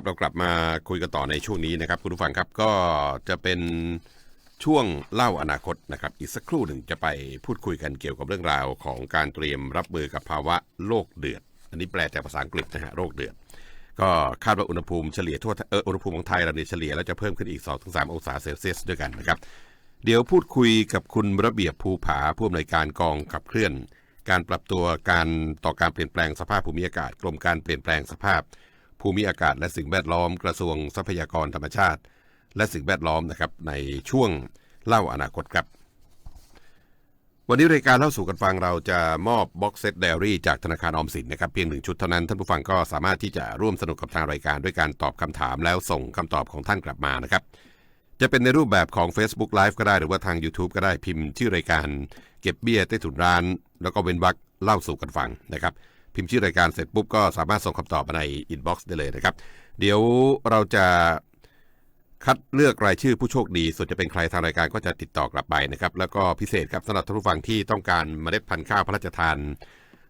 ครับเรากลับมาคุยกันต่อในช่วงนี้นะครับ คุณผู้ฟังครับก็จะเป็นช่วงเล่าอนาคตนะครับอีกสักครู่หนึ่งจะไปพูดคุยกันเกี่ยวกับเรื่องราวของการเตรียมรับมือกับภาวะโลกเดือด อันนี้แปลจากภาษาอังกฤษนะฮะโรคเดือด ก็คาดว่าอุณหภูมิเฉลี่ยทั่วเอออุณหภูมิของไทยเราเนี่ยเฉลี่ยแล้วจะเพิ่มขึ้นอีก 2-3 องศาเซลเซียสด้วยกันนะครับเดี๋ยวพูดคุยกับคุณระเบียบภูผาผู้อำนวยการกองขับเคลื่อน การปรับตัวการต่อการเปลี่ยนแปลงสภาพภูมิอากาศกรมการเปลี่ยนแปลงสภาพ ภูมิอากาศและสิ่งแวดล้อมกระทรวงทรัพยากรธรรมชาติ และสิ่งแวดล้อมนะครับในช่วงเล่าอนาคตครับ วันนี้รายการเล่าสู่กันฟังเราจะมอบบ็อกเซตไดอารี่จากธนาคารออมสินนะครับเพียงหนึ่งชุดเท่านั้นท่านผู้ฟังก็สามารถที่จะร่วมสนุกกับทางรายการด้วยการตอบคำถามแล้วส่งคำตอบของท่านกลับมานะครับจะเป็นในรูปแบบของ Facebook Live ก็ได้หรือว่าทาง YouTube ก็ได้พิมพ์ชื่อรายการ เก็บเบี้ยใต้ถุนร้าน แล้วก็เว้นวรรคเล่าสู่กันฟังนะครับ พิมพ์ชื่อรายการเสร็จปุ๊บก็สามารถส่งคำตอบมาในอินบ็อกซ์ได้เลยนะครับ เดี๋ยวเราจะคัดเลือกรายชื่อผู้โชคดี ส่วนจะเป็นใครทางรายการก็จะติดต่อกลับไปนะครับ แล้วก็พิเศษครับสำหรับท่านผู้ฟังที่ต้องการเมล็ดพันธุ์ข้าวพระราชทาน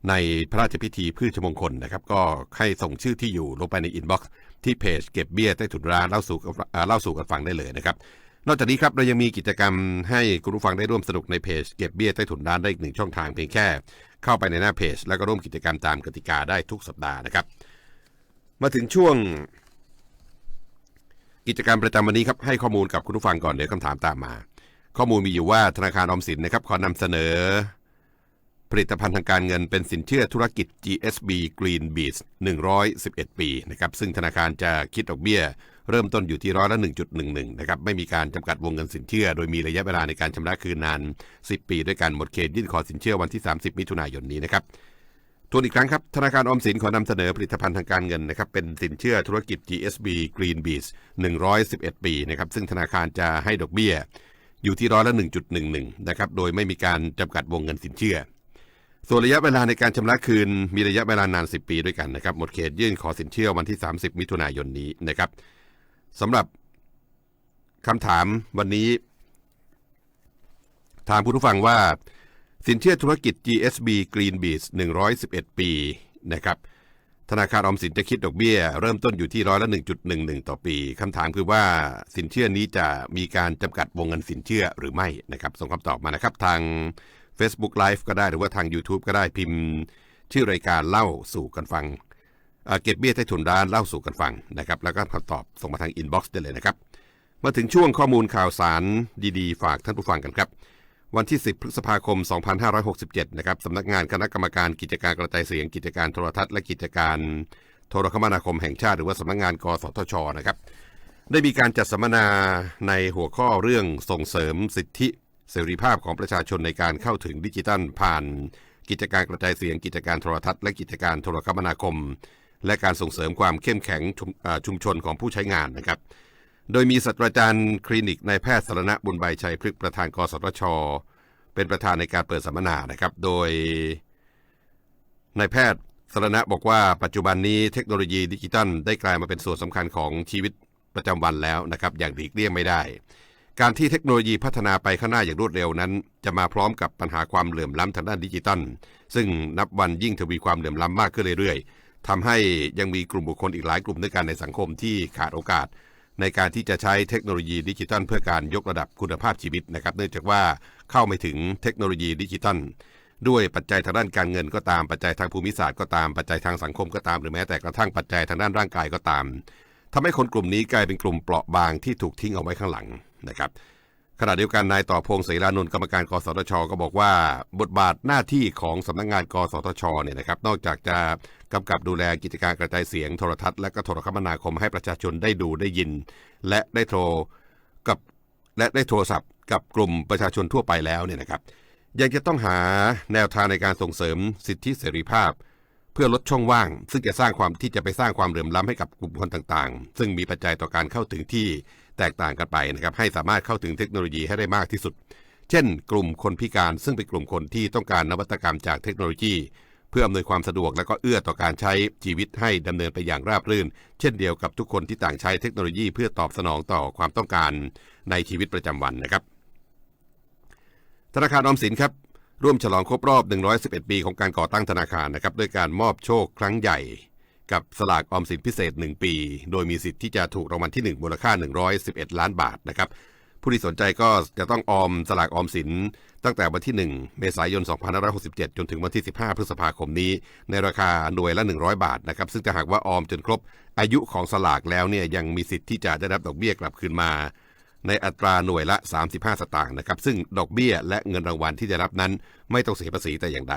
ในพระราชพิธีพืชมงคลนะครับ ก็ให้ส่งชื่อที่อยู่ลงไปในอินบ็อกซ์ที่เพจเก็บเบี้ยใต้ถุนร้านเล่าสู่กันเอ่อเล่าสู่กันฟังได้เลยนะครับนอกจากนี้ครับเรายังมีกิจกรรมให้คุณผู้ฟังได้ร่วมสนุกในเพจเก็บเบี้ยใต้ถุนร้านได้อีกหนึ่งช่องทางเพียงแค่ เข้าไปในหน้าเพจ แล้วก็ร่วมกิจกรรมตามกติกาได้ทุกสัปดาห์นะครับ มาถึงช่วง กิจกรรมประจำวันนี้ครับให้ข้อมูลกับคุณผู้ฟังก่อนเดี๋ยวคำถามตามมา ข้อมูลมีอยู่ว่าธนาคารออมสินนะครับขอนำเสนอ ผลิตภัณฑ์ทางการเงินเป็นสินเชื่อธุรกิจ GSB Green Beach 111 ปีนะครับซึ่งธนาคารจะคิดดอกเบี้ย เริ่มต้นอยู่ที่ร้อยละ 1.11 นะครับไม่มีการจำกัดวงเงินสินเชื่อ โดยมีระยะเวลาในการชำระคืนนาน 10 ปี ด้วยกันหมดเขตยื่นขอสินเชื่อวันที่ 30 มิถุนายนนี้นะครับทวนอีกครั้งครับ ธนาคารออมสินขอนำเสนอผลิตภัณฑ์ทางการเงินนะครับเป็นสินเชื่อธุรกิจ GSB Green Beach 111 ปีนะครับซึ่งธนาคารจะให้ดอกเบี้ยอยู่ที่ร้อยละ 1.11 นะครับ โดยไม่มีการจำกัดวงเงินสินเชื่อ ส่วนระยะเวลาในการชำระคืนมีระยะเวลานาน 10 ปีด้วยกันนะครับ หมดเขตยื่นขอสินเชื่อวันที่ 30 มิถุนายนนี้นะครับสำหรับคำถามวันนี้ ถามคุณผู้ฟังว่า สินเชื่อธุรกิจ GSB Green Beach 111 ปีนะครับธนาคารออมสินจะคิดดอกเบี้ย เริ่มต้นอยู่ที่ร้อยละ 1.11 ต่อปีคำถามคือว่าสินเชื่อนี้จะมีการจำกัดวงเงินสินเชื่อหรือไม่นะครับส่งคำตอบมานะครับทาง Facebook Live ก็ได้หรือว่าทาง YouTube ก็ได้พิมพ์ ชื่อรายการเล่าสู่กันฟังเเก็บเบี้ยใต้ถุนร้านเล่าสู่กันฟังนะครับ แล้วก็คำตอบส่งมาทางอินบ็อกซ์ได้เลยนะครับ มาถึงช่วงข้อมูลข่าวสารดีๆ ฝากท่านผู้ฟังกันครับ วันที่ 10 พฤษภาคม 2567 นะครับสำนักงานคณะกรรมการกิจการกระจายเสียง กิจการโทรทัศน์และกิจการโทรคมนาคมแห่งชาติ หรือว่าสำนักงานกสทชนะครับ ได้มีการจัดสัมมนาในหัวข้อเรื่องส่งเสริมสิทธิ เสรีภาพของประชาชนในการเข้าถึงดิจิทัลผ่าน กิจการกระจายเสียง กิจการโทรทัศน์และกิจการโทรคมนาคม และการส่งเสริมความเข้มแข็งชุมชุมชนของผู้ใช้งานนะครับ โดยมีศาสตราจารย์คลินิกนายแพทย์สรณะบุญใบชัยพฤกประธานกสทช เป็นประธานในการเปิดสัมมนานะครับ โดยนายแพทย์สรณะบอกว่าปัจจุบันนี้เทคโนโลยีดิจิตัลได้กลายมาเป็นส่วนสำคัญของชีวิตประจำวันแล้วนะครับ อย่างหลีกเลี่ยงไม่ได้ การที่เทคโนโลยีพัฒนาไปข้างหน้าอย่างรวดเร็วนั้น จะมาพร้อมกับปัญหาความเหลื่อมล้ำทางด้านดิจิตัลซึ่งนับวันยิ่งทวีความเหลื่อมล้ำมากขึ้นเรื่อยๆทำให้ยังมีกลุ่มบุคคลอีกหลายกลุ่มด้วยกันในสังคมที่ขาดโอกาส ในการที่จะใช้เทคโนโลยีดิจิตัลเพื่อการยกระดับคุณภาพชีวิตนะครับ เนื่องจากว่าเข้าไม่ถึงเทคโนโลยีดิจิตัลด้วยปัจจัยทางด้านการเงินก็ตามปัจจัยทางภูมิศาสตร์ก็ตามปัจจัยทางสังคมก็ตามหรือแม้แต่กระทั่งปัจจัยทางด้านร่างกายก็ตาม ทำให้คนกลุ่มนี้กลายเป็นกลุ่มเปราะบางที่ถูกทิ้งเอาไว้ข้างหลังนะครับขณะเดียวกันนายต่อพงศ์เสรานนท์กรรมการกสทช ก็บอกว่า บทบาทหน้าที่ของสำนักงานกสทชเนี่ยนะครับนอกจากจะกำกับดูแลกิจการกระจายเสียงโทรทัศน์และก็โทรคมนาคมให้ประชาชนได้ดูได้ยิน และได้โทรกับและได้โทรศัพท์ กับกลุ่มประชาชนทั่วไปแล้วเนี่ยนะครับยังจะต้องหาแนวทางในการส่งเสริมสิทธิเสรีภาพ เพื่อลดช่องว่าง ซึ่งจะสร้างความที่จะไปสร้างความเหลื่อมล้ำให้กับกลุ่มคนต่างๆ ซึ่งมีปัจจัยต่อการเข้าถึงที่แตกต่างกันไปนะครับให้สามารถเข้าถึงเทคโนโลยีให้ได้มากที่สุด เช่น กลุ่มคนพิการซึ่งเป็นกลุ่มคนที่ต้องการนวัตกรรมจากเทคโนโลยี เพื่ออำนวยความสะดวกและก็เอื้อต่อการใช้ชีวิตให้ดำเนินไปอย่างราบรื่น เช่นเดียวกับทุกคนที่ต่างใช้เทคโนโลยี เพื่อตอบสนองต่อความต้องการในชีวิตประจำวันนะครับธนาคารออมสินครับ ร่วมฉลองครบรอบ 111 ปีของการก่อตั้งธนาคารนะครับด้วยการมอบโชคครั้งใหญ่ กับสลากออมสินพิเศษ 1 ปี โดยมีสิทธิ์ที่จะถูกรางวัลที่ 1 มูลค่า 111 ล้านบาทนะครับผู้ที่สนใจก็จะต้องออมสลากออมสิน ตั้งแต่วันที่ 1 เมษายน 2567 จนถึงวันที่ 15 พฤษภาคมนี้ ในราคาหน่วยละ 100 บาทนะครับซึ่งถ้าหากว่าออมจนครบอายุของสลากแล้วเนี่ยยังมีสิทธิ์ที่จะได้รับดอกเบี้ยกลับคืนมา ในอัตราหน่วยละ 35 สตางค์นะครับ ซึ่งดอกเบี้ยและเงินรางวัลที่ได้รับนั้นไม่ต้องเสียภาษีแต่อย่างใด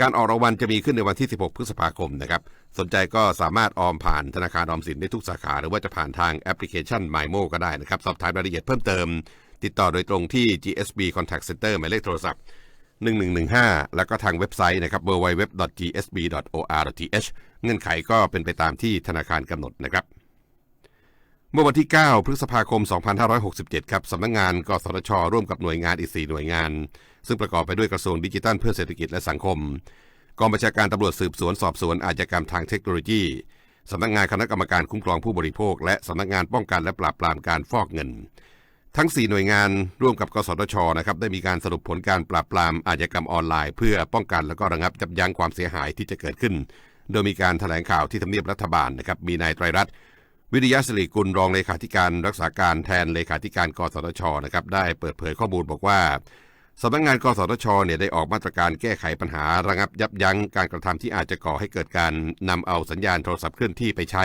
การออกรางวัลจะมีขึ้นในวันที่ 16 พฤษภาคมนะครับ สนใจก็สามารถออมผ่านธนาคารออมสินได้ทุกสาขา หรือว่าจะผ่านทางแอปพลิเคชัน MyMo ก็ได้นะครับ สอบถามรายละเอียดเพิ่มเติม ติดต่อโดยตรงที่ GSB Contact Center หมายเลขโทรศัพท์ 1115 แล้วก็ทางเว็บไซต์นะครับ www.gsb.or.th เงื่อนไขก็เป็นไปตามที่ธนาคารกำหนดนะครับ เมื่อวันที่ 9 พฤษภาคม 2567 ครับสำนักงงาน กสทช ร่วมกับหน่วยงานอีก 4 หน่วยงาน ซึ่งประกอบไปด้วยกระทรวงดิจิทัลเพื่อเศรษฐกิจและสังคม กองบัญชาการตำรวจสืบสวนสอบสวนอาชญากรรมทางเทคโนโลยีสำนักงานคณะกรรมการคุ้มครองผู้บริโภค และสำนักงานป้องกันและปราบปรามการฟอกเงิน ทั้ง 4 หน่วยงานร่วมกับ กสทช นะครับได้มีการสรุปผลการปราบปรามอาชญากรรมออนไลน์ เพื่อป้องกันและก็ระงับยับยั้งความเสียหายที่จะเกิดขึ้น โดยมีการแถลงข่าวที่ทำเนียบรัฐบาลนะครับมีนายไตรรัตน์ วิทยาสิริกุลรองเลขาธิการรักษาการแทนเลขาธิการกสทชนะครับได้เปิดเผยข้อมูลบอกว่าสำนักงานกสทชเนี่ยได้ออกมาตรการแก้ไขปัญหาระงับยับยั้งการกระทำที่อาจจะก่อให้เกิดการนำเอาสัญญาณโทรศัพท์เคลื่อนที่ไปใช้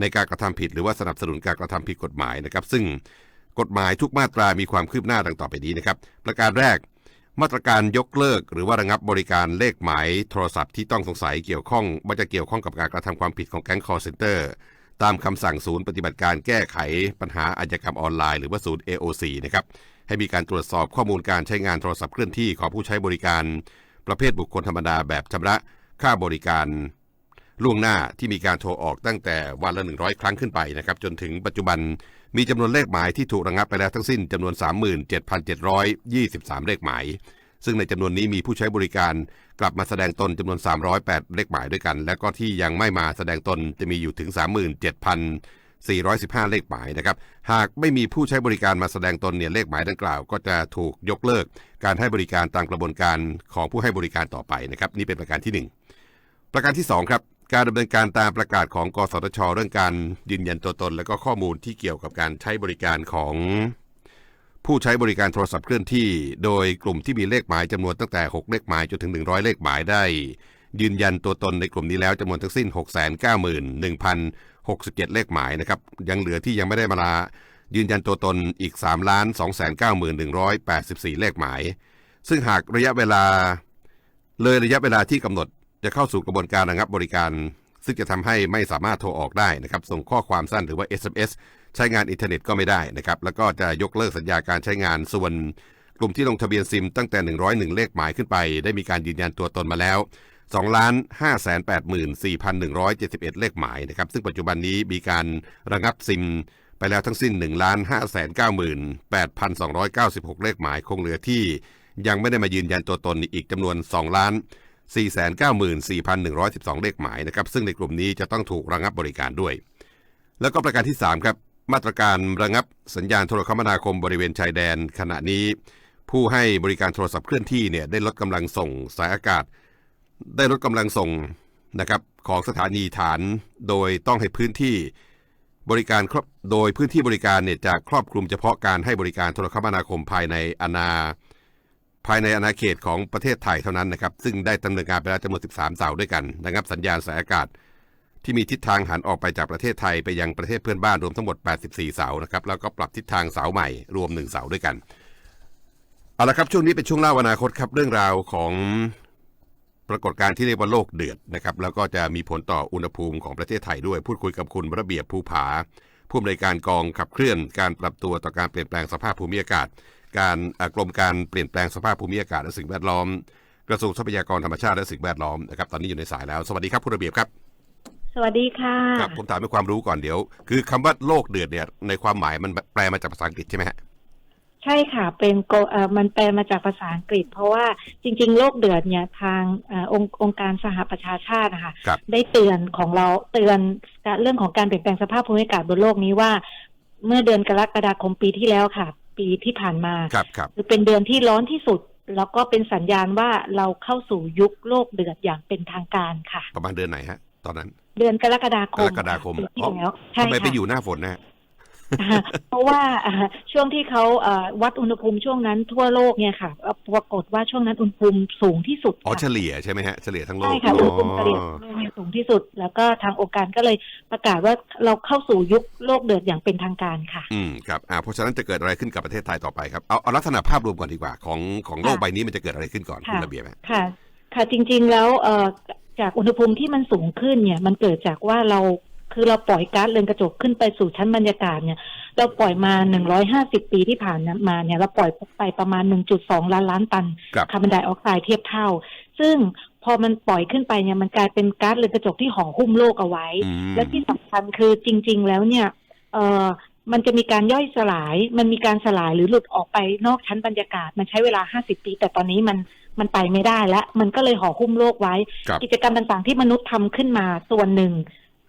ในการกระทำผิดหรือว่าสนับสนุนการกระทำผิดกฎหมายนะครับ ซึ่งกฎหมายทุกมาตรามีความคืบหน้าดังต่อไปนี้นะครับ ประการแรก มาตรการยกเลิก หรือว่าระงับบริการเลขหมายโทรศัพท์ที่ต้องสงสัยเกี่ยวข้องว่าจะเกี่ยวข้องกับการกระทำความผิดของแก๊งคอร์เซนเตอร์ ตามคำสั่งศูนย์ปฏิบัติการแก้ไขปัญหาอาชญากรรมออนไลน์หรือว่าศูนย์ AOC นะครับให้มีการตรวจสอบข้อมูลการใช้งานโทรศัพท์เคลื่อนที่ของผู้ใช้บริการ ประเภทบุคคลธรรมดาแบบชำระค่าบริการ ล่วงหน้าที่มีการโทรออกตั้งแต่วันละ 100 ครั้งขึ้นไปนะครับจนถึงปัจจุบันมีจำนวนเลขหมายที่ถูกระงับไปแล้วทั้งสิ้นจำนวน 37,723 เลขหมาย ซึ่งในจำนวนนี้มีผู้ใช้บริการ กลับมาแสดงตนจำนวน 308 เลขหมายด้วยกัน และก็ที่ยังไม่มาแสดงตนจะมีอยู่ถึง 37,415 เลขหมายนะครับ หากไม่มีผู้ใช้บริการมาแสดงตนเนี่ยเลขหมายดังกล่าว ก็จะถูกยกเลิก การให้บริการตามกระบวนการของผู้ให้บริการต่อไปนะครับนี่เป็นประการที่หนึ่งประการที่ 2 ครับการดำเนินการตามประกาศของ กสทช เรื่องการยืนยันตัวตน และก็ข้อมูลที่เกี่ยวกับการใช้บริการของ ผู้ใช้บริการโทรศัพท์เคลื่อนที่ โดยกลุ่มที่มีเลขหมายจำนวนตั้งแต่ 6 เลขหมายจนถึง 100 เลขหมายได้ ยืนยันตัวตนในกลุ่มนี้แล้วจำนวนทั้งสิ้น 691,067 เลขหมายนะครับยังเหลือที่ยังไม่ได้มาลายืนยันตัวตนอีก 3 291,184 เลขหมาย ซึ่งหากระยะเวลา เลยระยะเวลาที่กำหนดจะเข้าสู่กระบวนการระงับบริการ ซึ่งจะทำให้ไม่สามารถโทรออกได้นะครับ ส่งข้อความสั้นหรือว่า SMS ใช้งานอินเทอร์เน็ตก็ไม่ได้นะครับแล้วก็จะยกเลิกสัญญาการใช้งานส่วนกลุ่มที่ลงทะเบียนซิมตั้งแต่ 101 เลขหมายขึ้นไป ได้มีการยืนยันตัวตนมาแล้ว2ล้าน584,171 เลขหมายนะครับซึ่งปัจจุบันนี้มีการระงับซิมไปแล้วทั้งสิ้น1ล้าน598,296 เลขหมายคงเหลือที่ยังไม่ได้มายืนยันตัวตนอีกจำนวน2ล้าน494,112 เลขหมายนะครับซึ่งในกลุ่มนี้จะต้องถูกระงับบริการด้วย แล้วก็ประการที่ 3 ครับ มาตรการระงับสัญญาณโทรคมนาคมบริเวณชายแดน ขณะนี้ ผู้ให้บริการโทรศัพท์เคลื่อนที่เนี่ยได้ลดกำลังส่งสายอากาศ ได้ลดกำลังส่งนะครับของสถานีฐานโดยต้องให้พื้นที่บริการครอบโดยพื้นที่บริการเนี่ยจะครอบคลุมเฉพาะการให้บริการโทรคมนาคมภายในอาณาภายในอาณาเขตของประเทศไทยเท่านั้นนะครับ ซึ่งได้ดำเนินการไปแล้วจำนวน 13 เสาด้วยกันนะครับสัญญาณสายอากาศ ที่มีทิศทางหันออกไปจากประเทศไทยไปยังประเทศเพื่อนบ้านรวมทั้งหมด 84 เสานะครับแล้วก็ปรับทิศทางเสาใหม่รวม 1 เสาด้วยกันเอาละครับช่วงนี้เป็นช่วงเล่าอนาคตครับเรื่องราวของปรากฏการณ์ที่เรียกว่าโลกเดือดนะครับแล้วก็จะมีผลต่ออุณหภูมิของประเทศไทยด้วยพูดคุยกับคุณระเบียบภูผา ผู้อำนวยการกองขับเคลื่อนการปรับตัวต่อการเปลี่ยนแปลงสภาพภูมิอากาศ การกรมการเปลี่ยนแปลงสภาพภูมิอากาศและสิ่งแวดล้อม กระทรวงทรัพยากรธรรมชาติและสิ่งแวดล้อมนะครับตอนนี้อยู่ในสายแล้ว สวัสดีครับคุณระเบียบครับ สวัสดีค่ะ ครับผมถามเป็นความรู้ก่อนเดี๋ยว คือคำว่าโลกเดือดเนี่ยในความหมายมันแปลมาจากภาษาอังกฤษใช่ไหมฮะ ใช่ค่ะ เป็นโกเอ่อมันแปลมาจากภาษาอังกฤษ เพราะว่าจริง ๆ โลกเดือดเนี่ยทางเออองค์องค์การสหประชาชาตินะคะครับ ได้เตือนของเราเตือนเรื่องของการเปลี่ยนแปลงสภาพภูมิอากาศบนโลกนี้ว่า เมื่อเดือนกรกฎาคมปีที่แล้วค่ะ ปีที่ผ่านมา ครับครับ คือเป็นเดือนที่ร้อนที่สุด แล้วก็เป็นสัญญาณว่าเราเข้าสู่ยุคโลกเดือดอย่างเป็นทางการค่ะ ประมาณเดือนไหนฮะ ตอนนั้น เดือนกรกฎาคกมรกฎาคมปีที่อ๋อแล้วใช่ทำไมไปค่ะ อยู่หน้าฝนนะฮะอ่าเพราะว่าอ่าช่วงที่เขาเอ่อวัดอุณหภูมิช่วงนั้นทั่วโลกเนี่ยค่ะเอ่อปรากฏว่าช่วงนั้นอุณหภูมิสูงที่สุดอ๋อค่ะเฉลี่ยใช่ไหมฮะเฉลี่ยทั้งโลกใช่ค่ะอุณหภูมิเฉลี่ยอ๋อโลกเนี่ยสูงที่สุด แล้วก็ทางองค์การก็เลยประกาศว่าเราเข้าสู่ยุคโลกเดือดอย่างเป็นทางการค่ะ อืมครับอ่าเพราะฉะนั้นจะเกิดอะไรขึ้นกับประเทศไทยต่อไปครับเอาเอาลักษณะภาพรวมก่อนดีกว่าของของโลกค่ะใบนี้มันจะเกิดอะไรขึ้นก่อนค่ะคุณระเบียบฮะ ค่ะ ค่ะจริงๆแล้วเอ่อ จากอุณหภูมิที่มันสูงขึ้นเนี่ย มันเกิดจากว่าเราคือเราปล่อยก๊าซเรือนกระจกขึ้นไปสู่ชั้นบรรยากาศเนี่ย เราปล่อยมา150ปีที่ผ่านมาเนี่ย เราปล่อยไปประมาณ1.2ล้านล้านตันครับคาร์บอนไดออกไซด์เทียบเท่า ซึ่งพอมันปล่อยขึ้นไปเนี่ย มันกลายเป็นก๊าซเรือนกระจกที่ห่อหุ้มโลกเอาไว้อืมและที่สำคัญคือจริง ๆ แล้วเนี่ย เออมันจะมีการย่อยสลาย มันมีการสลายหรือหลุดออกไปนอกชั้นบรรยากาศ มันใช้เวลา 50 ปี แต่ตอนนี้มัน มันไปไม่ได้แล้วมันก็เลยห่อหุ้มโลกไว้ครับกิจกรรมต่างๆ ที่มนุษย์ทำขึ้นมาส่วนหนึ่ง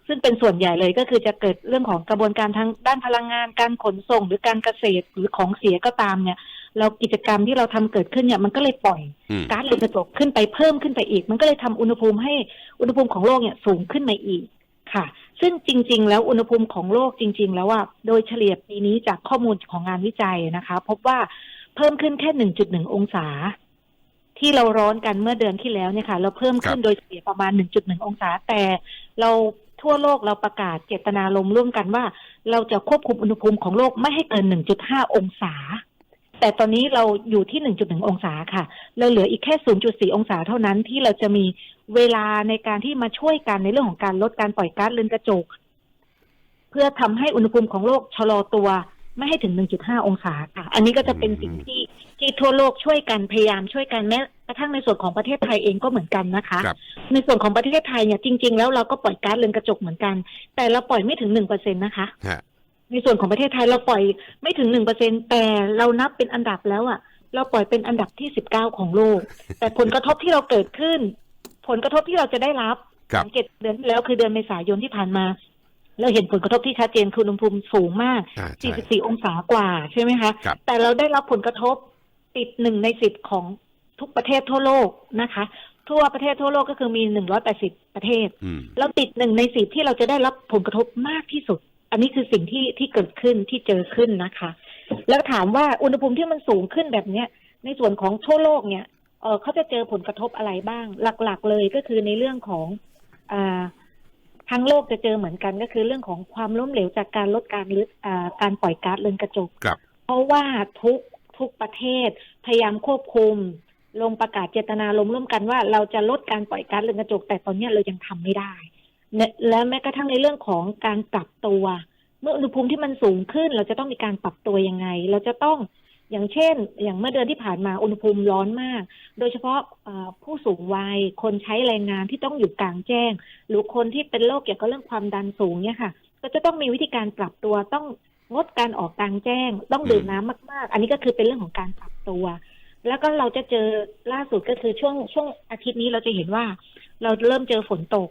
ซึ่งเป็นส่วนใหญ่เลยก็คือจะเกิดเรื่องของกระบวนการทางด้านพลังงานการขนส่ง หรือการเกษตรหรือของเสียก็ตามเนี่ยเรากิจกรรมที่เราทำเกิดขึ้นเนี่ยมันก็เลยปล่อยอืมก๊าซเรือนกระจกขึ้นไปเพิ่มขึ้นไปอีก มันก็เลยทำอุณหภูมิให้อุณหภูมิของโลกเนี่ยสูงขึ้นมาอีกค่ะ ซึ่งจริง ๆ แล้วอุณหภูมิของโลกจริง ๆ แล้วว่าโดยเฉลี่ยปีนี้จากข้อมูลของงานวิจัยนะคะ พบว่าเพิ่มขึ้นแค่ 1.1 องศา ที่เราร้อนกันเมื่อเดือนที่แล้วเนี่ยค่ะ เราเพิ่มขึ้นโดยเฉลี่ยประมาณ 1.1 องศา แต่เราทั่วโลกเราประกาศเจตนารมณ์ร่วมกันว่า เราจะควบคุมอุณหภูมิของโลกไม่ให้เกิน 1.5 องศา แต่ตอนนี้เราอยู่ที่ 1.1 องศาค่ะ เราเหลืออีกแค่ 0.4 องศาเท่านั้นที่เราจะมีเวลาในการที่มาช่วยกันในเรื่องของการลดการปล่อยก๊าซเรือนกระจก เพื่อทำให้อุณหภูมิของโลกชะลอตัว ไม่ให้ถึง 1.5 องศาค่ะ อันนี้ก็จะเป็นสิ่งที่ที่ทั่วโลกช่วยกันพยายามช่วยกันแม้กระทั่งในส่วนของประเทศไทยเองก็เหมือนกันนะคะครับในส่วนของประเทศไทยเนี่ยจริง ๆ แล้วเราก็ปล่อยก๊าซเรือนกระจกเหมือนกัน แต่เราปล่อยไม่ถึงหนึ่งเปอร์เซ็นนะคะฮะในส่วนของประเทศไทยเราปล่อยไม่ถึงหนึ่งเปอร์เซ็นแต่เรานับเป็นอันดับแล้วอะเราปล่อยเป็นอันดับที่สิบเก้าของโลก แต่ผลกระทบที่เราเกิดขึ้น ผลกระทบที่เราจะได้รับครับสังเกตเดือนที่แล้วคือเดือนเมษายนที่ผ่านมา เราเห็นผลกระทบที่ชัดเจนคืออุณหภูมิสูงมาก อ่าใช่ 44 องศากว่าใช่ไหมคะ ครับ แต่เราได้รับผลกระทบติดหนึ่งในสิบของทุกประเทศทั่วโลกนะคะ ทั่วประเทศทั่วโลกก็คือมี 180 ประเทศ อืม เราติดหนึ่งในสิบที่เราจะได้รับผลกระทบมากที่สุด อันนี้คือสิ่งที่ที่เกิดขึ้นที่เจอขึ้นนะคะ แล้วถามว่าอุณหภูมิที่มันสูงขึ้นแบบเนี้ย ในส่วนของทั่วโลกเนี่ยเออเขาจะเจอผลกระทบอะไรบ้าง หลัก ๆ เลยก็คือในเรื่องของอ่า ทั้งโลกจะเจอเหมือนกันก็คือเรื่องของความล้มเหลวจากการลดการลึกอ่าการปล่อยก๊าซเรือนกระจกครับเพราะว่าทุกทุกประเทศพยายามควบคุม ลงประกาศเจตนารมณ์ร่วมกันว่าเราจะลดการปล่อยก๊าซเรือนกระจก แต่ตอนเนี้ยเรายังทำไม่ได้เนี่ยและแม้กระทั่งในเรื่องของการปรับตัว เมื่ออุณหภูมิที่มันสูงขึ้น เราจะต้องมีการปรับตัวยังไง เราจะต้อง อย่างเช่น อย่างเมื่อเดือนที่ผ่านมาอุณหภูมิร้อนมาก โดยเฉพาะผู้สูงวัย คนใช้แรงงานที่ต้องอยู่กลางแจ้ง หรือคนที่เป็นโรคเกี่ยวกับเรื่องความดันสูงเนี่ยค่ะ ก็จะต้องมีวิธีการปรับตัวต้องงดการออกกลางแจ้ง ต้องดื่มน้ำมาก ๆ อันนี้ก็คือเป็นเรื่องของการปรับตัว แล้วก็เราจะเจอล่าสุดก็คือช่วงช่วงอาทิตย์นี้เราจะเห็นว่า เราเริ่มเจอฝนตก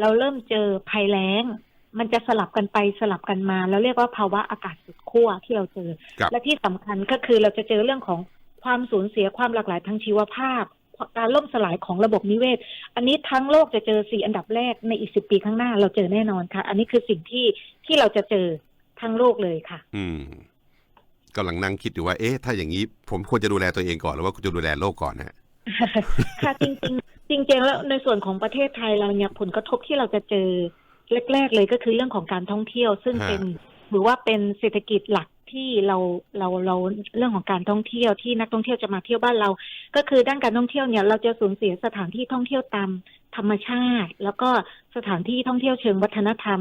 เราเริ่มเจอภัยแล้ง มันจะสลับกันไปสลับกันมาแล้วเรียกว่าภาวะอากาศสุดขั้วที่เราเจอครับและที่สำคัญก็คือเราจะเจอเรื่องของความสูญเสียความหลากหลายทางชีวภาพ การล่มสลายของระบบนิเวศ อันนี้ทั้งโลกจะเจอสี่อันดับแรกในอีกสิบปีข้างหน้าเราเจอแน่นอนค่ะ อันนี้คือสิ่งที่ที่เราจะเจอทั้งโลกเลยค่ะ อืมกำลังนั่งคิดอยู่ว่าเอ๊ะถ้าอย่างนี้ ผมควรจะดูแลตัวเองก่อนหรือว่าควรจะดูแลโลกก่อนนะฮะค่ะจริงๆจริงๆแล้วในส่วนของประเทศไทยเราเนี่ยผลกระทบที่เราจะเจอ แรก ๆ เลยก็คือเรื่องของการท่องเที่ยว ซึ่งฮะเป็นหรือว่าเป็นเศรษฐกิจหลักที่เราเราเราเรื่องของการท่องเที่ยวที่นักท่องเที่ยวจะมาเที่ยวบ้านเรา ก็คือด้านการท่องเที่ยวเนี่ย เราจะสูญเสียสถานที่ท่องเที่ยวตามธรรมชาติ แล้วก็สถานที่ท่องเที่ยวเชิงวัฒนธรรม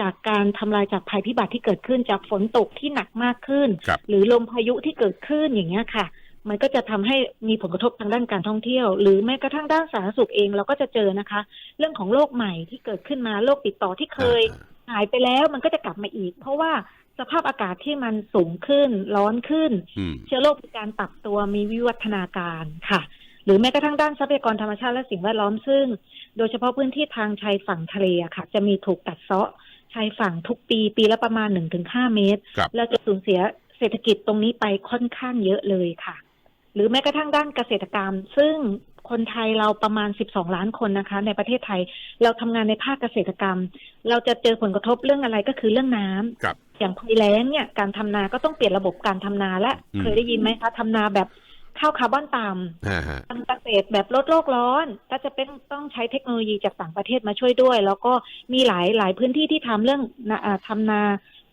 จากการทำลายจากภัยพิบัติที่เกิดขึ้นจากฝนตกที่หนักมากขึ้นครับหรือลมพายุที่เกิดขึ้นอย่างเงี้ยค่ะ มันก็จะทำให้มีผลกระทบทางด้านการท่องเที่ยว หรือแม้กระทั่งด้านสาธารณสุขเองเราก็จะเจอนะคะ เรื่องของโรคใหม่ที่เกิดขึ้นมาโรคติดต่อที่เคยหายไปแล้วมันก็จะกลับมาอีก เพราะว่าสภาพอากาศที่มันสูงขึ้น ร้อนขึ้นอืมเชื้อโรคมีการปรับตัวมีวิวัฒนาการค่ะ หรือแม้กระทั่งด้านทรัพยากรธรรมชาติและสิ่งแวดล้อมซึ่ง โดยเฉพาะพื้นที่ทางชายฝั่งทะเลอะค่ะ จะมีถูกตัดเซาะชายฝั่งทุกปีปีละประมาณหนึ่งถึงห้าเมตรครับเราจะสูญเสียเศรษฐกิจตรงนี้ไปค่อนข้างเยอะเลยค่ะ หรือแม้กระทั่งด้านเกษตรกรรม ซึ่งคนไทยเราประมาณ 12 ล้านคนนะคะ ในประเทศไทยเราทำงานในภาคเกษตรกรรม เราจะเจอผลกระทบเรื่องอะไรก็คือเรื่องน้ำครับอย่างภัยแล้งเนี่ยการทำนาก็ต้องเปลี่ยนระบบการทำนาและอืมเคยได้ยินไหมคะทำนาแบบข้าวคาร์บอนต่ำอ่าฮะทำเกษตรแบบลดโลกร้อนก็จะเป็นต้องใช้เทคโนโลยีจากต่างประเทศมาช่วยด้วย แล้วก็มีหลายหลายพื้นที่ที่ทำเรื่องนาอ่าทำนา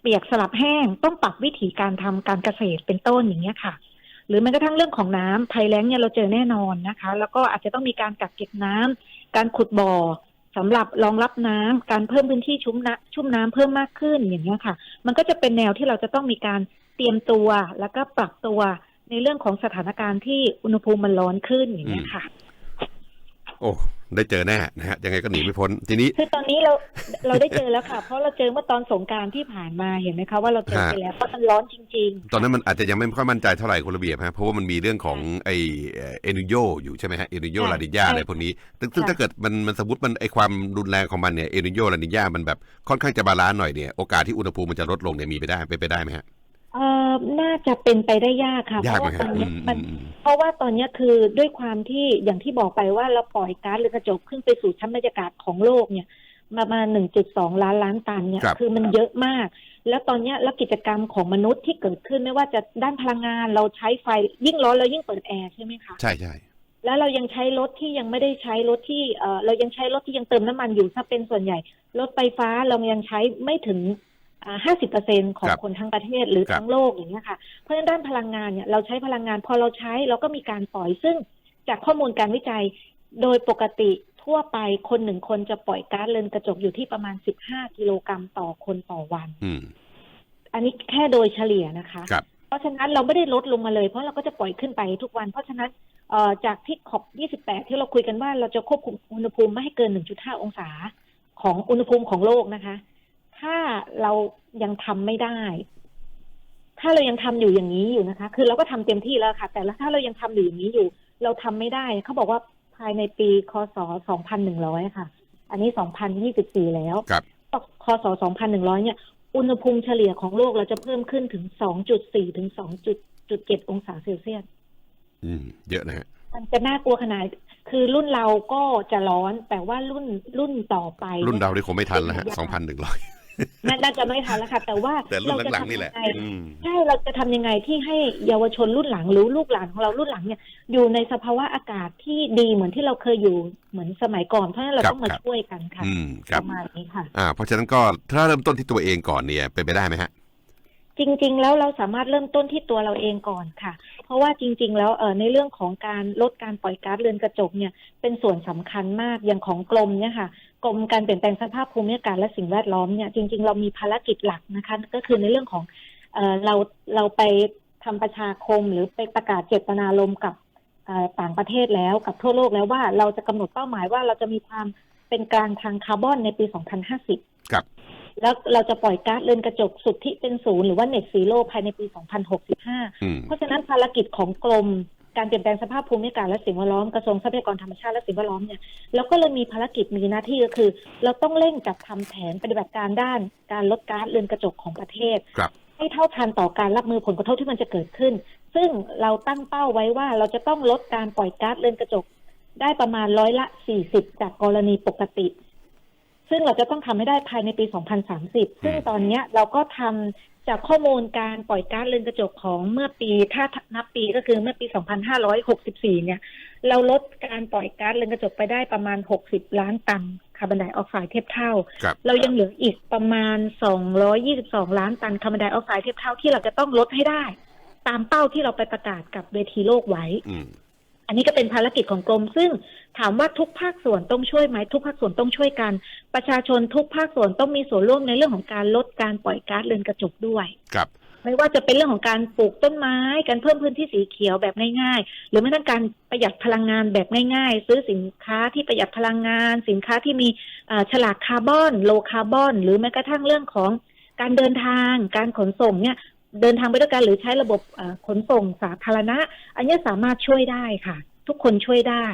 เปียกสลับแห้ง ต้องปรับวิธีการทำการเกษตรเป็นต้นอย่างเงี้ยค่ะห รือแม้กระทั่งเรื่องของน้ำภัยแล้งเนี่ยเราเจอแน่นอนนะคะ แล้วก็อาจจะต้องมีการกักเก็บน้ำการขุดบ่อสำหรับรองรับน้ำการเพิ่มพื้นที่ชุ่มน้ำชุ่มน้ำเพิ่มมากขึ้นอย่างเงี้ยค่ะ มันก็จะเป็นแนวที่เราจะต้องมีการเตรียมตัวแล้วก็ปรับตัวในเรื่องของสถานการณ์ที่อุณหภูมิมันร้อนขึ้นอย่างเงี้ยค่ะ โอ้ ได้เจอแน่นะฮะยังไงก็หนีไม่พ้นทีนี้ คือตอนนี้เราเราได้เจอแล้วค่ะ เพราะเราเจอเมื่อตอนสงกรารที่ผ่านมาเห็นไหมคะว่าเราเจอไปแล้วเพราะมันร้อนจริง ๆ ตอนนั้นมันอาจจะยังไม่ค่อยมั่นใจเท่าไหร่คุณระเบียบฮะเพราะว่ามันมีเรื่องของไอเอนิโยอยู่ใช่ไหมฮะเอนิโยใช่ลาดิญาใช่อะไรพวกนี้ซึ่งซึ่งค่ะถ้าเกิดมันมันสมมติมันไอความรุนแรงของมันเนี่ยเอนิโยลาดิญามันแบบค่อนข้างจะบาลานซ์หน่อยเนี่ยโอกาสที่อุณหภูมิมันจะลดลงเนี่ยมีไปได้เป็นไปได้ไหมฮะ เอ่อน่าจะเป็นไปได้ยากค่ะ เพยากราะไหมว่าตฮะอนอืนี้มมัน อืม เพราะว่าตอนนี้คือด้วยความที่อย่างที่บอกไปว่าเราปล่อยก๊าซเรือนกระจกขึ้นไปสู่ชั้นบรรยากาศของโลกเนี่ยมามา1.2 ล้านล้านตันเนี่ยครับคือมันเยอะมาก แล้วตอนเนี้ยแล้วกิจกรรมของมนุษย์ที่เกิดขึ้นไม่ว่าจะด้านพลังงานเราใช้ไฟยิ่งร้อนเรายิ่งเปิดแอร์ใช่ไหมคะ ใช่ใช่แล้วเรายังใช้รถที่ยังไม่ได้ใช้รถที่เออเรายังใช้รถที่ยังเติมน้ำมันอยู่ถ้าเป็นส่วนใหญ่รถไฟฟ้าเรายังใช้ไม่ถึง ห้าสิบเปอร์เซ็นของคนทั้งประเทศหรือทั้งโลกอย่างเงี้ยค่ะ เพราะฉะนั้นด้านพลังงานเนี่ยเราใช้พลังงานพอเราใช้เราก็มีการปล่อยซึ่งจากข้อมูลการวิจัย โดยปกติทั่วไปคนหนึ่งคนจะปล่อยก๊าซเรือนกระจกอยู่ที่ประมาณสิบห้ากิโลกรัมต่อคนต่อวัน อืม อันนี้แค่โดยเฉลี่ยนะคะ ครับ เพราะฉะนั้นเราไม่ได้ลดลงมาเลย เพราะเราก็จะปล่อยขึ้นไปทุกวัน เพราะฉะนั้นเอ่อจากที่ขอบ28 ที่เราคุยกันว่าเราจะควบคุมอุณหภูมิไม่ให้เกิน 1.5 องศา ของอุณหภูมิของโลกนะคะ ถ้าเรายังทำไม่ได้ ถ้าเรายังทำอยู่อย่างนี้อยู่นะคะ คือเราก็ทำเต็มที่แล้วค่ะ แต่ละถ้าเรายังทำอยู่อย่างนี้อยู่ เราทำไม่ได้เขาบอกว่าภายในปีคศ2100 ค่ะ อันนี้ 2024 แล้วครับคศ2100 เนี่ย อุณหภูมิเฉลี่ยของโลกเราจะเพิ่มขึ้นถึง 2.4 ถึง 2.7 องศาเซลเซียส อืม เยอะนะฮะ มันจะน่ากลัวขนาด คือรุ่นเราก็จะร้อน แต่ว่ารุ่นรุ่นต่อไป รุ่นเรายนี่คงไม่ทันแล้วฮะสองพั นหนึ่งร้อยน่าน่าจะไม่ทันแล้วค่ะ แต่ว่าแต่รุ่นเราจะหลังๆทำนี่แหละยังไงอืมใช่เราจะทำยังไงที่ให้เยาวชนรุ่นหลังหรือลูกหลานของเรารุ่นหลังเนี่ย อยู่ในสภาวะอากาศที่ดีเหมือนที่เราเคยอยู่เหมือนสมัยก่อนเพราะฉะนั้นเราครับต้องมาครับช่วยกันค่ะอืมคปรับระมาณนี้ค่ะอ่าเพราะฉะนั้นก็ถ้าเริ่มต้นที่ตัวเองก่อนเนี่ยเป็นไปได้ไหมฮะจริง ๆ แล้วเราสามารถเริ่มต้นที่ตัวเราเองก่อนค่ะ เพราะว่าจริง ๆ แล้วเออในเรื่องของการลดการปล่อยก๊าซเรือนกระจกเนี่ยเป็นส่วนสำคัญมากอย่างของกรมเนี่ยค่ะ กรมการเปลี่ยนแปลงสภาพภูมิอากาศและสิ่งแวดล้อมเนี่ยจริง ๆ เรามีภารกิจหลักนะคะ ก็คือในเรื่องของเออเราเราไปทำประชาคมหรือไปประกาศเจตนารมณ์กับเอ่อต่างประเทศแล้วกับทั่วโลกแล้วว่าเราจะกำหนดเป้าหมายว่าเราจะมีความเป็นกลางทางคาร์บอนในปี 2050 ครับ แล้วเราจะปล่อยก๊าซเรือนกระจกสุดที่เป็นศูนย์หรือว่าเน็ตซีโร่ภายในปี 2065อืมเพราะฉะนั้นภารกิจของกรม การเปลี่ยนแปลงสภาพภูมิอากาศและสิ่งแวดล้อมกระทรวงทรัพยากรธรรมชาติและสิ่งแวดล้อมเนี่ยเราก็เลยมีภารกิจมีหน้าที่ก็คือ เราต้องเร่งจัดทำแผนปฏิบัติการด้าน การลดก๊าซเรือนกระจกของประเทศครับให้เท่าทันต่อการรับมือผลกระทบที่มันจะเกิดขึ้น ซึ่งเราตั้งเป้าไว้ว่าเราจะต้องลดการปล่อยก๊าซเรือนกระจก ได้ประมาณร้อยละ 40 จากกรณีปกติ ซึ่งเราจะต้องทำให้ได้ภายในปี 2030 ซึ่งตอนเนี้ยเราก็ทำจากข้อมูลการปล่อยก๊าซเรือนกระจกของเมื่อปีถ้านับปีก็คือเมื่อปี 2564 เนี่ย เราลดการปล่อยก๊าซเรือนกระจกไปได้ประมาณ 60 ล้านตันคาร์บอนไดออกไซด์เทียบเท่าครับเรายังเหลืออีกประมาณ 222 ล้านตันคาร์บอนไดออกไซด์เทียบเท่าที่เราจะต้องลดให้ได้ ตามเป้าที่เราไปประกาศกับเวทีโลกไว้ อืมอันนี้ก็เป็นภารกิจของกรม ซึ่งถามว่าทุกภาคส่วนต้องช่วยไหมทุกภาคส่วนต้องช่วยกัน ประชาชนทุกภาคส่วนต้องมีส่วนร่วมในเรื่องของการลดการปล่อยก๊าซเรือนกระจกด้วยครับไม่ว่าจะเป็นเรื่องของการปลูกต้นไม้ การเพิ่มพื้นที่สีเขียวแบบง่ายๆ หรือแม้กระทั่งการประหยัดพลังงานแบบง่าย ๆ ซื้อสินค้าที่ประหยัดพลังงาน สินค้าที่มีเอ่อฉลากคาร์บอน โลคาร์บอน หรือแม้กระทั่งเรื่องของการเดินทาง การขนส่งเนี่ย เดินทางไปด้วยกันหรือใช้ระบบเอ่อขนส่งสาธารณะ อันนี้สามารถช่วยได้ค่ะ ทุกคนช่วยได้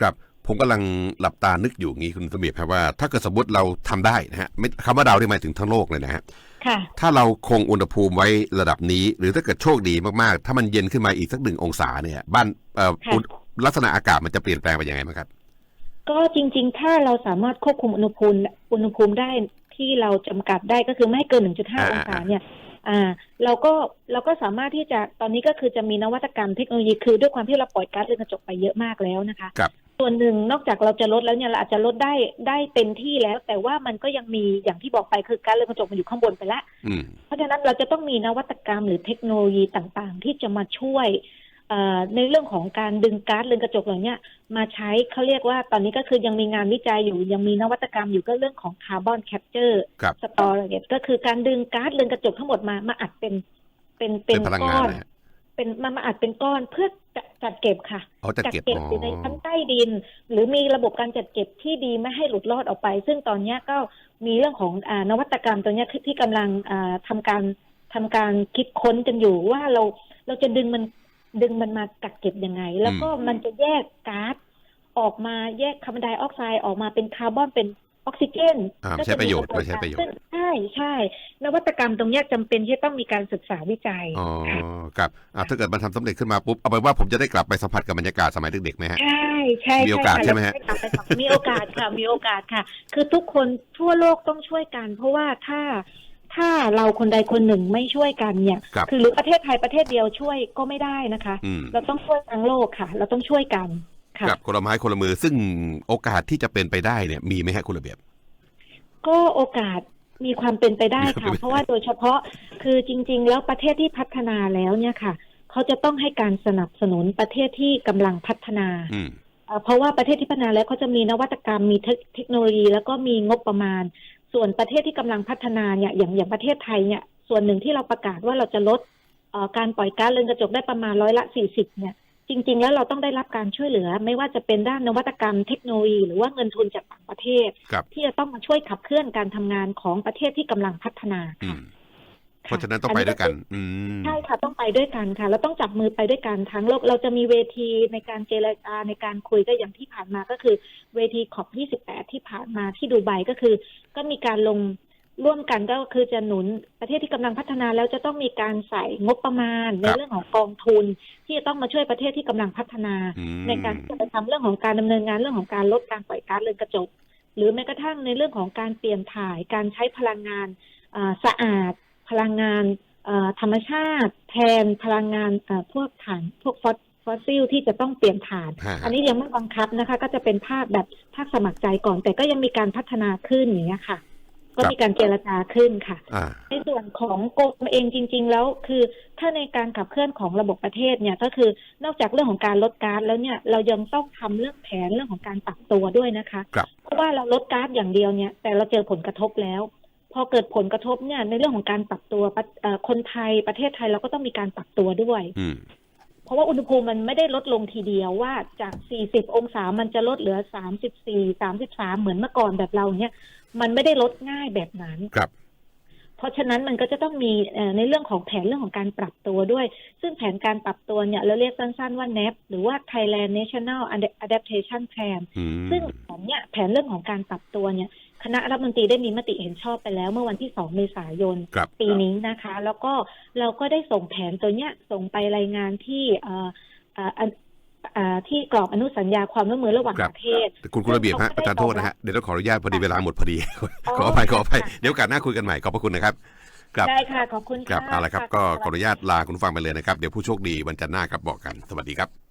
ครับผมกำลังหลับตานึกอยู่งี้คุณสมเบียบครับว่าถ้าเกิดสมมติเราทำได้นะฮะไม่คำว่าเราได้หมายถึงทั้งโลกเลยนะฮะค่ะถ้าเราคงอุณหภูมิไว้ระดับนี้ หรือถ้าเกิดโชคดีมากๆ ถ้ามันเย็นขึ้นมาอีกสักหนึ่งองศาเนี่ย บ้านเอ่อค่ะอุณลักษณะอากาศมันจะเปลี่ยนแปลงไปยังไงบ้างครับ ก็จริง ๆ ถ้าเราสามารถควบคุมอุณหภูมิอุณหภูมิได้ที่เราจำกัดได้ก็คือไม่ให้เกิน 1.5อ่าองศาเนี่ย อ่าเราก็เราก็สามารถที่จะตอนนี้ก็คือจะมีนวัตกรรมเทคโนโลยีคือด้วยความที่เราปล่อยก๊าซเรือนกระจกไปเยอะมากแล้วนะคะครับส่วนหนึ่งนอกจากเราจะลดแล้วเนี่ยเราอาจจะลดได้ได้เต็มที่แล้ว แต่ว่ามันก็ยังมีอย่างที่บอกไปคือก๊าซเรือนกระจกมันอยู่ข้างบนไปแล้วอืมเพราะฉะนั้นเราจะต้องมีนวัตกรรมหรือเทคโนโลยีต่างๆ ที่จะมาช่วยเอ่อ ในเรื่องของการดึงก๊าซเรือนกระจกเหล่าเนี้ยมาใช้เขาเรียกว่าตอนนี้ก็คือยังมีงานวิจัยอยู่ยังมีนวัตกรรมอยู่ก็เรื่องของคาร์บอนแคปเจอร์ครับสตอเรจก็คือการดึงก๊าซเรือนกระจกทั้งหมดมามาอัดเป็นเป็นเป็นพลังงาก้นอนนะฮะเป็นมามาอัดเป็นก้อนเพื่อจะจัดเก็บค่ะเอาจะจัดเก็บเก็บอ๋ออยู่ในชั้นใต้ดิน หรือมีระบบการจัดเก็บที่ดีไม่ให้หลุดรอดออกไป ซึ่งตอนเนี้ยก็มีเรื่องของอานวัตกรรมตัวเนี้ยที่ที่กำลังอ่าทำการทำการคิดค้นกันอยู่ว่าเราเราจะดึงมัน ดึงมันมากักเก็บยังไง แล้วก็มันจะแยกก๊าซออกมาแยกคาร์บอนไดออกไซด์ออกมาเป็นคาร์บอนเป็นออกซิเจนอ่าก็ใช้ประโยชน์จมีไม่ใช้ประโยชน์ซึ่งใช่ใช่ นวัตกรรมตรงเนี้ยจำเป็นที่จะต้องมีการศึกษาวิจัยอ๋อค่ะครับอะถ้าเกิดมันทำสำเร็จขึ้นมาปุ๊บเอาไปนว่าผมจะได้กลับไปสัมผัสกับบรรยากาศสมัยเด็กๆไหมฮะใช่ใช่มีโอกาสค่ะใช่ไหมฮะแล้วก็ด้กลับไปมีโอกาสค่ะมีโอกาสค่ะ คือทุกคนทั่วโลกต้องช่วยกัน เพราะว่าถ้า ถ้าเราคนใดคนหนึ่งไม่ช่วยกันเนี่ยครับอหรือประเทศไทยประเทศเดียวช่วยก็ไม่ได้นะคะ อืม เราต้องช่วยทั้งโลกค่ะ เราต้องช่วยกันค่ะ กับคนละไม้คนละมือซึ่งโอกาสที่จะเป็นไปได้เนี่ยมีไหมฮะคุณระเบียบ ก็โอกาสมีความเป็นไปได้มีความค่ะเป็นไปได้เพราะว่าโดยเฉพาะคือจริง ๆ แล้วประเทศที่พัฒนาแล้วเนี่ยค่ะเขาจะต้องให้การสนับสนุนประเทศที่กำลังพัฒนาอืม เอ่อเพราะว่าประเทศที่พัฒนาแล้วเขาจะมีนวัตกรรมมีเทคเทคโนโลยี แล้วก็มีงบประมาณ ส่วนประเทศที่กำลังพัฒนาเนี่ยอย่างอย่างประเทศไทยเนี่ย ส่วนหนึ่งที่เราประกาศว่าเราจะลดเอ่อการปล่อยก๊าซเรือนกระจกได้ประมาณร้อยละสี่สิบเนี่ย จริง ๆ แล้วเราต้องได้รับการช่วยเหลือ ไม่ว่าจะเป็นด้านนวัตกรรมเทคโนโลยี หรือว่าเงินทุนจากต่างประเทศครับที่จะต้องมาช่วยขับเคลื่อนการทำงานของประเทศที่กำลังพัฒนาอืค่ะม เพราะฉะนั้นต้องไปด้วยกัน อืมใช่ค่ะต้องไปด้วยกันค่ะเราต้องจับมือไปด้วยกันทั้งโลกเราจะมีเวทีในการเจรจาในการคุยก็อย่างที่ผ่านมาก็คือ เวทีขอบ28ที่ผ่านมาที่ดูไบก็คือ ก็มีการลงร่วมกันก็คือจะหนุนประเทศที่กำลังพัฒนาแล้วจะต้องมีการใส่งบประมาณ ในครับเรื่องของกองทุน ที่จะต้องมาช่วยประเทศที่กำลังพัฒนาอืมในการที่จะไปทำเรื่องของการดำเนินงานเรื่องของการลดการปล่อยก๊าซเรือนกระจก หรือแม้กระทั่งในเรื่องของการเปลี่ยนถ่ายการใช้พลังงานอ่าสะอาด พลังงานเอ่อธรรมชาติแทนพลังงานเอ่อพวกถ่านพวกฟอสฟอสซิลที่จะต้องเปลี่ยนถ่านฮะอันนี้ยังไม่บังคับนะคะ ก็จะเป็นภาคแบบภาคสมัครใจก่อน แต่ก็ยังมีการพัฒนาขึ้นอย่างเงี้ยค่ะ ก็มีการเจรจาขึ้นค่ะอ่าในส่วนของกรมเองจริง ๆ แล้วคือถ้าในการขับเคลื่อนของระบบประเทศเนี่ยก็คือนอกจากเรื่องของการลดก๊าซแล้วเนี่ยเรายังต้องทำเรื่องแผนเรื่องของการปรับตัวด้วยนะคะครับเพราะว่าเราลดก๊าซอย่างเดียวเนี่ยแต่เราเจอผลกระทบแล้ว พอเกิดผลกระทบเนี่ยในเรื่องของการปรับตัวประเอ่อคนไทยประเทศไทยเราก็ต้องมีการปรับตัวด้วยอืมเพราะว่าอุณหภูมิมันไม่ได้ลดลงทีเดียวว่าจาก 40 องศามันจะลดเหลือ 34 33 เหมือนเมื่อก่อนแบบเราเนี่ย มันไม่ได้ลดง่ายแบบนั้นครับเพราะฉะนั้นมันก็จะต้องมีเอ่อในเรื่องของแผนเรื่องของการปรับตัวด้วย ซึ่งแผนการปรับตัวเนี่ย เราเรียกสั้นๆว่า NAP หรือว่า Thailand National Adaptation Plan อืมซึ่งแผนเนี่ยแผนเรื่องของการปรับตัวเนี่ย คณะรัฐมนตรีได้มีมติเห็นชอบไปแล้วเมื่อวันที่ 2 เมษายนครับปีนี้นะคะ แล้วก็เราก็ได้ส่งแผนตัวเนี้ยส่งไปรายงานที่เอ่อเอ่ออันเอ่อที่กรอบอนุสัญญาความร่วมมือระหว่างครัปบระเทศแต่คุณคุณระเบียบฮะประธานโทษนะฮะ เดี๋ยวต้องขออนุญาตพอดีเวลาหมดพอดี ขออภัยขออภัยเดี๋ยวโอกาสหน้าคุยกันใหม่ขอบพระคุณนะครับครับได้ค่ะ ขอบคุณครัค่ะบเอาละครับค่ะก็ขออนุญาตลาคุณผู้ฟังไปเลยนะครับ เดี๋ยวผู้โชคดีวันจันทร์หน้าครับบอกกัน สวัสดีครับ